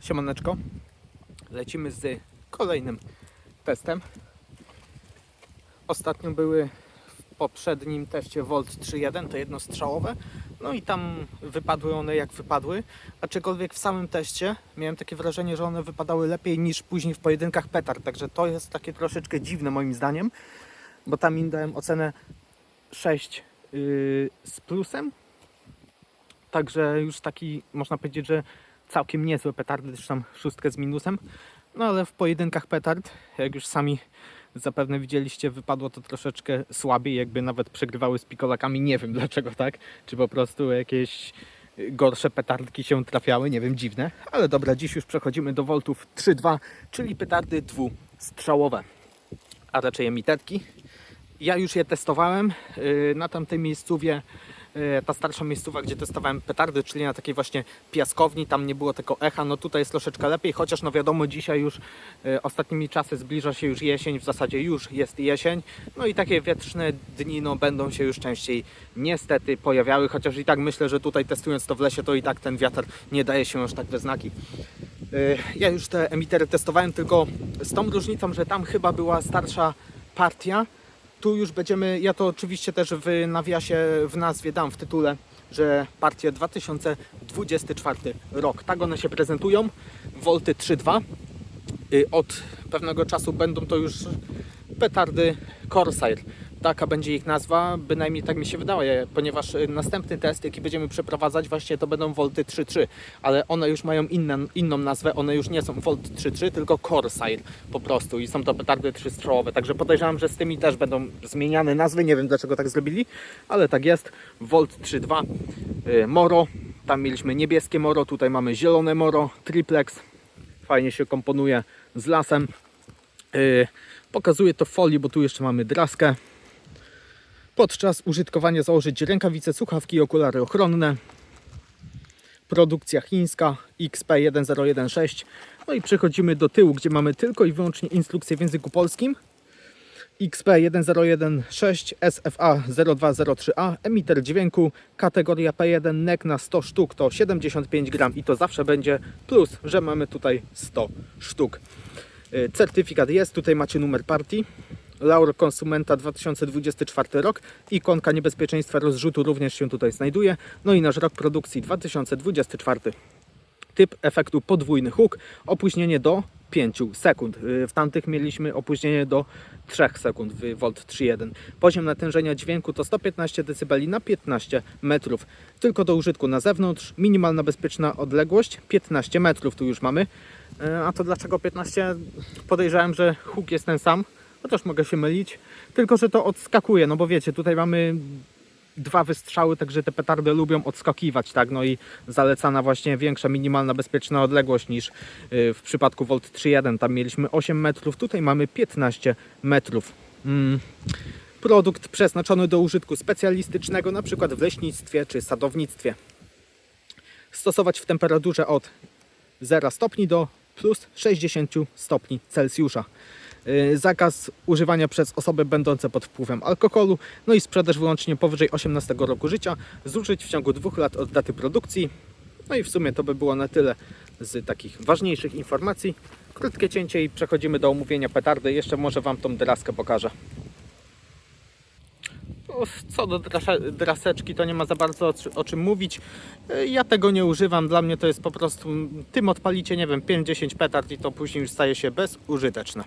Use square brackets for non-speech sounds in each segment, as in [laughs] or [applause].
Siemaneczko. Lecimy z kolejnym testem. Ostatnio były w poprzednim teście Volt 3.1, to jednostrzałowe. No i tam wypadły one jak wypadły. Aczkolwiek w samym teście miałem takie wrażenie, że one wypadały lepiej niż później w pojedynkach petard. Także to jest takie troszeczkę dziwne moim zdaniem, bo tam im dałem ocenę 6 yy, z plusem. Także już taki można powiedzieć, że całkiem niezłe petardy, tam szóstkę z minusem. No ale w pojedynkach petard, jak już sami zapewne widzieliście, wypadło to troszeczkę słabiej, jakby nawet przegrywały z pikolakami. Nie wiem dlaczego tak, czy po prostu jakieś gorsze petardki się trafiały, nie wiem, dziwne. Ale dobra, dziś już przechodzimy do voltów 3.2, czyli petardy dwustrzałowe, a raczej emitetki. Ja już je testowałem yy, na tamtej miejscówie ta starsza miejscowa, gdzie testowałem petardy, czyli na takiej właśnie piaskowni, tam nie było tego echa, no tutaj jest troszeczkę lepiej, chociaż no wiadomo, dzisiaj już e, ostatnimi czasy zbliża się już jesień, w zasadzie już jest jesień, no i takie wietrzne dni no będą się już częściej niestety pojawiały, chociaż i tak myślę, że tutaj testując to w lesie, to i tak ten wiatr nie daje się aż tak we znaki. E, Ja już te emitery testowałem, tylko z tą różnicą, że tam chyba była starsza partia, tu już będziemy, ja to oczywiście też w nawiasie, w nazwie dam w tytule, że partia 2024 rok. Tak one się prezentują. Volty 3.2. Y, Od pewnego czasu będą to już petardy Corsair. Taka będzie ich nazwa, bynajmniej tak mi się wydaje, ponieważ y, następny test, jaki będziemy przeprowadzać, właśnie to będą Volty 3.3, ale one już mają inne, inną nazwę, one już nie są Volt 3.3, tylko Corsair po prostu i są to petardy trzystrzałowe, także podejrzewam, że z tymi też będą zmieniane nazwy, nie wiem dlaczego tak zrobili, ale tak jest, Volt 3.2 y, Moro, tam mieliśmy niebieskie Moro, tutaj mamy zielone Moro, triplex, fajnie się komponuje z lasem, Y, Pokazuję to w folii, bo tu jeszcze mamy draskę. Podczas użytkowania założyć rękawice, słuchawki i okulary ochronne. Produkcja chińska XP1016. No i przechodzimy do tyłu, gdzie mamy tylko i wyłącznie instrukcję w języku polskim. XP1016 SFA 0203A, emiter dźwięku, kategoria P1, NEC na 100 sztuk to 75 gram i to zawsze będzie plus, że mamy tutaj 100 sztuk. Y, Certyfikat jest, tutaj macie numer partii. Laur konsumenta 2024 rok. Ikonka niebezpieczeństwa rozrzutu również się tutaj znajduje. No i nasz rok produkcji 2024. Typ efektu podwójny huk. Opóźnienie do 5 sekund. Y, W tamtych mieliśmy opóźnienie do 3 sekund w Volt 3.1. Poziom natężenia dźwięku to 115 dB na 15 metrów. Tylko do użytku na zewnątrz. Minimalna bezpieczna odległość 15 metrów tu już mamy. E, A to dlaczego 15? Podejrzewałem, że huk jest ten sam, chociaż mogę się mylić. Tylko, że to odskakuje, no bo wiecie, tutaj mamy dwa wystrzały, także te petardy lubią odskakiwać, tak? No i zalecana właśnie większa minimalna bezpieczna odległość niż y, w przypadku Volt 3.1. Tam mieliśmy 8 metrów, tutaj mamy 15 metrów. Mm. Produkt przeznaczony do użytku specjalistycznego, przykład w leśnictwie czy sadownictwie. Stosować w temperaturze od 0 stopni do plus 60 stopni Celsjusza. Yy, Zakaz używania przez osoby będące pod wpływem alkoholu, no i sprzedaż wyłącznie powyżej 18 roku życia, zużyć w ciągu dwóch lat od daty produkcji. No i w sumie to by było na tyle z takich ważniejszych informacji. Krótkie cięcie i przechodzimy do omówienia petardy. Jeszcze może Wam tą draskę pokażę. Co do draseczki, to nie ma za bardzo o czym mówić. E, Ja tego nie używam. Dla mnie to jest po prostu. Tym odpalicie, nie wiem, 5-10 petard i to później już staje się bezużyteczne.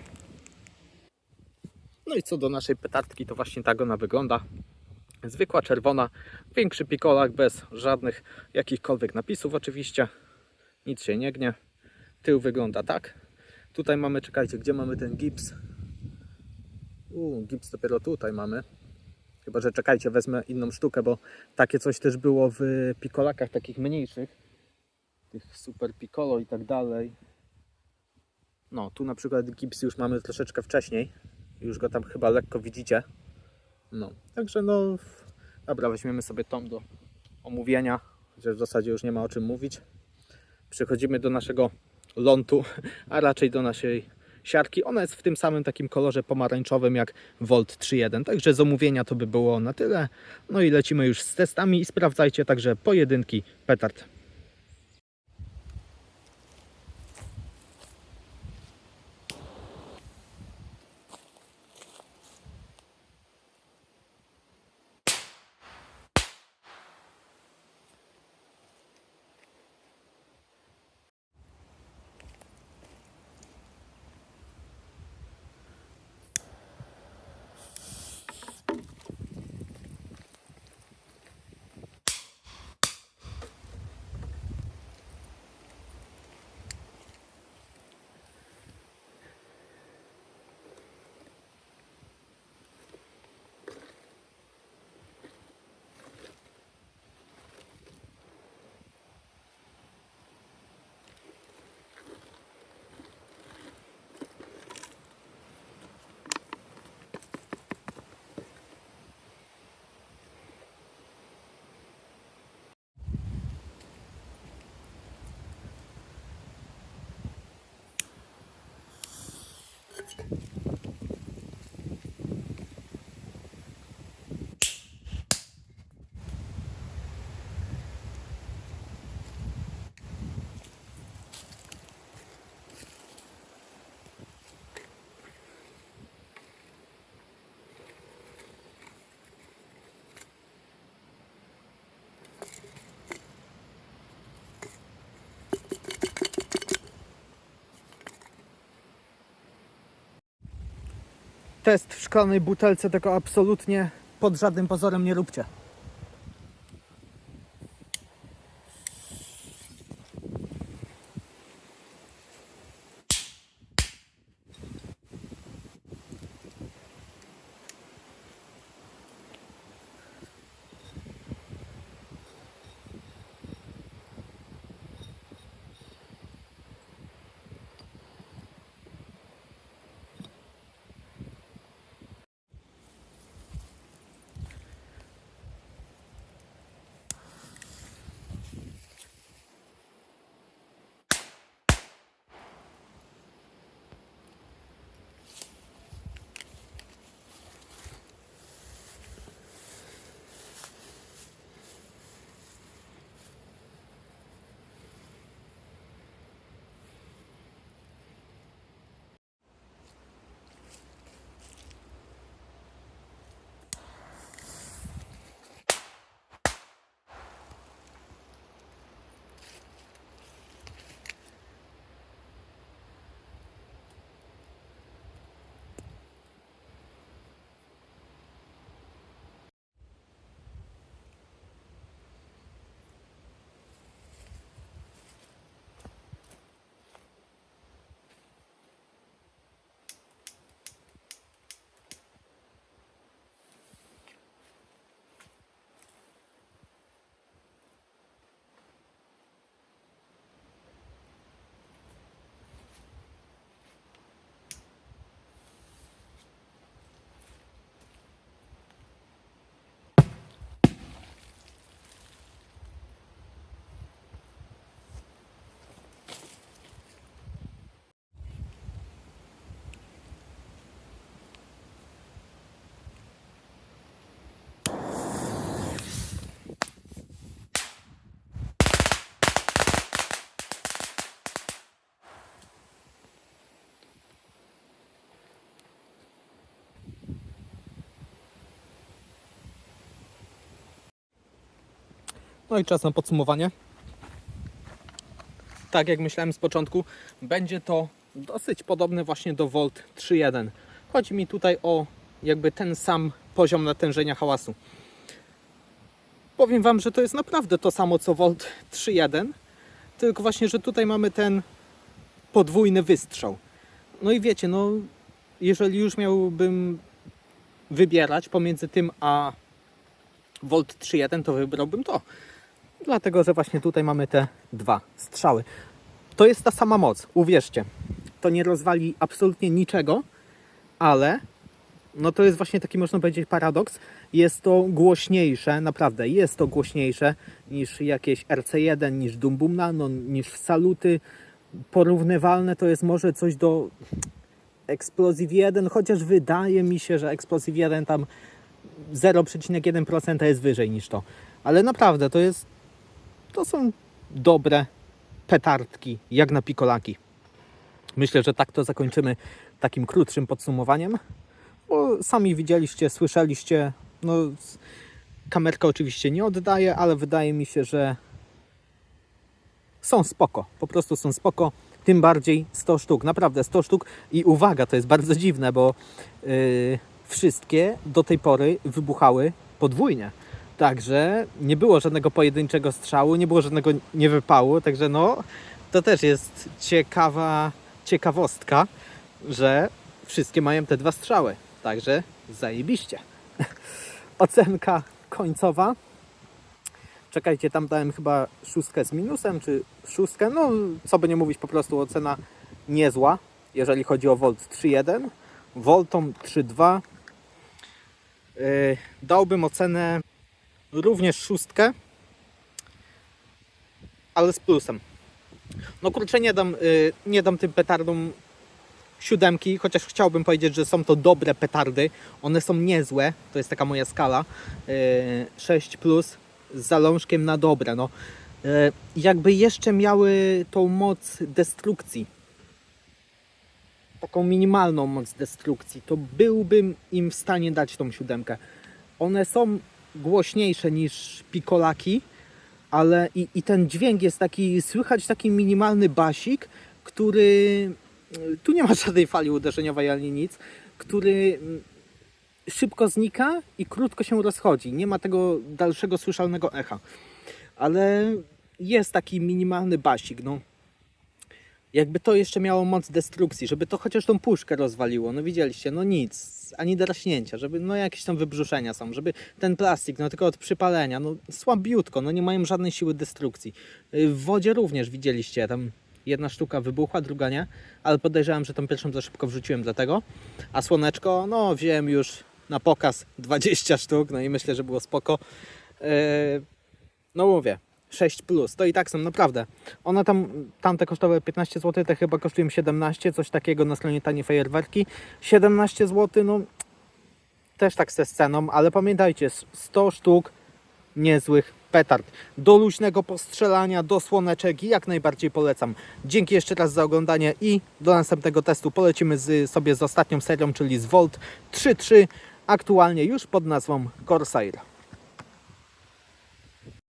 No i co do naszej petardki, to właśnie tak ona wygląda. Zwykła czerwona, większy pikolak bez żadnych jakichkolwiek napisów oczywiście. Nic się nie gnie. Tył wygląda tak. Tutaj mamy, czekajcie, gdzie mamy ten gips? Uuu, gips dopiero tutaj mamy. Chyba, że czekajcie, wezmę inną sztukę, bo takie coś też było w pikolakach takich mniejszych. Tych super piccolo i tak dalej. No, tu na przykład gips już mamy troszeczkę wcześniej. Już go tam chyba lekko widzicie. No, także no, dobra, weźmiemy sobie tą do omówienia, chociaż w zasadzie już nie ma o czym mówić. Przechodzimy do naszego lontu, a raczej do naszej siarki. Ona jest w tym samym takim kolorze pomarańczowym jak Volt 3.1. Także z omówienia to by było na tyle. No i lecimy już z testami i sprawdzajcie także pojedynki petard. Test w szklanej butelce tego absolutnie pod żadnym pozorem nie róbcie. No i czas na podsumowanie. Tak jak myślałem z początku, będzie to dosyć podobne właśnie do Volt 3.1. Chodzi mi tutaj o jakby ten sam poziom natężenia hałasu. Powiem Wam, że to jest naprawdę to samo co Volt 3.1, tylko właśnie, że tutaj mamy ten podwójny wystrzał. No i wiecie, no jeżeli już miałbym wybierać pomiędzy tym a Volt 3.1, to wybrałbym to. Dlatego, że właśnie tutaj mamy te dwa strzały. To jest ta sama moc, uwierzcie. To nie rozwali absolutnie niczego, ale no to jest właśnie taki, można powiedzieć, paradoks. Jest to głośniejsze, naprawdę jest to głośniejsze niż jakieś RC1, niż Dum Bum Nano, niż Saluty. Porównywalne to jest może coś do Explosive 1, chociaż wydaje mi się, że Explosive 1 tam 0,1% jest wyżej niż to. Ale naprawdę to jest to są dobre petardki, jak na pikolaki. Myślę, że tak to zakończymy takim krótszym podsumowaniem, bo sami widzieliście, słyszeliście, no kamerka oczywiście nie oddaje, ale wydaje mi się, że są spoko, po prostu są spoko, tym bardziej 100 sztuk, naprawdę 100 sztuk i uwaga, to jest bardzo dziwne, bo yy, wszystkie do tej pory wybuchały podwójnie. Także nie było żadnego pojedynczego strzału, nie było żadnego niewypału, także no to też jest ciekawa ciekawostka, że wszystkie mają te dwa strzały. Także zajebiście. [laughs] Ocenka końcowa. Czekajcie, tam dałem chyba szóstkę z minusem, czy szóstkę, no co by nie mówić, po prostu ocena niezła, jeżeli chodzi o Volt 3.1. Voltom 3.2 yy, dałbym ocenę również szóstkę, ale z plusem. No kurczę, nie dam, y, nie dam tym petardom siódemki, chociaż chciałbym powiedzieć, że są to dobre petardy. One są niezłe, to jest taka moja skala. Yy, 6 plus z zalążkiem na dobre. No. Yy, jakby jeszcze miały tą moc destrukcji, taką minimalną moc destrukcji, to byłbym im w stanie dać tą siódemkę. One są głośniejsze niż pikolaki, ale i, i ten dźwięk jest taki, słychać taki minimalny basik, który tu nie ma [laughs] żadnej fali uderzeniowej ani nic, który mm, szybko znika i krótko się rozchodzi. Nie ma tego dalszego słyszalnego echa. Ale jest taki minimalny basik, no. Jakby to jeszcze miało moc destrukcji, żeby to chociaż tą puszkę rozwaliło. No widzieliście, no nic, ani draśnięcia, żeby no jakieś tam wybrzuszenia są, żeby ten plastik, no tylko od przypalenia, no słabiutko, no nie mają żadnej siły destrukcji. Y, W wodzie również widzieliście, tam jedna sztuka wybuchła, druga nie, ale podejrzewam, że tą pierwszą za szybko wrzuciłem dlatego. A słoneczko, no wziąłem już na pokaz 20 sztuk, no i myślę, że było spoko. Yy, no mówię, 6 plus, to i tak są naprawdę. One tam, tamte kosztowały 15 zł, te chyba kosztują 17, coś takiego na stronie tanie fajerwerki. 17 zł, no też tak ze sceną, ale pamiętajcie, 100 sztuk niezłych petard. Do luźnego postrzelania, do słoneczek i jak najbardziej polecam. Dzięki jeszcze raz za oglądanie i do następnego testu polecimy z, sobie z ostatnią serią, czyli z Volt 3.3, aktualnie już pod nazwą Corsair.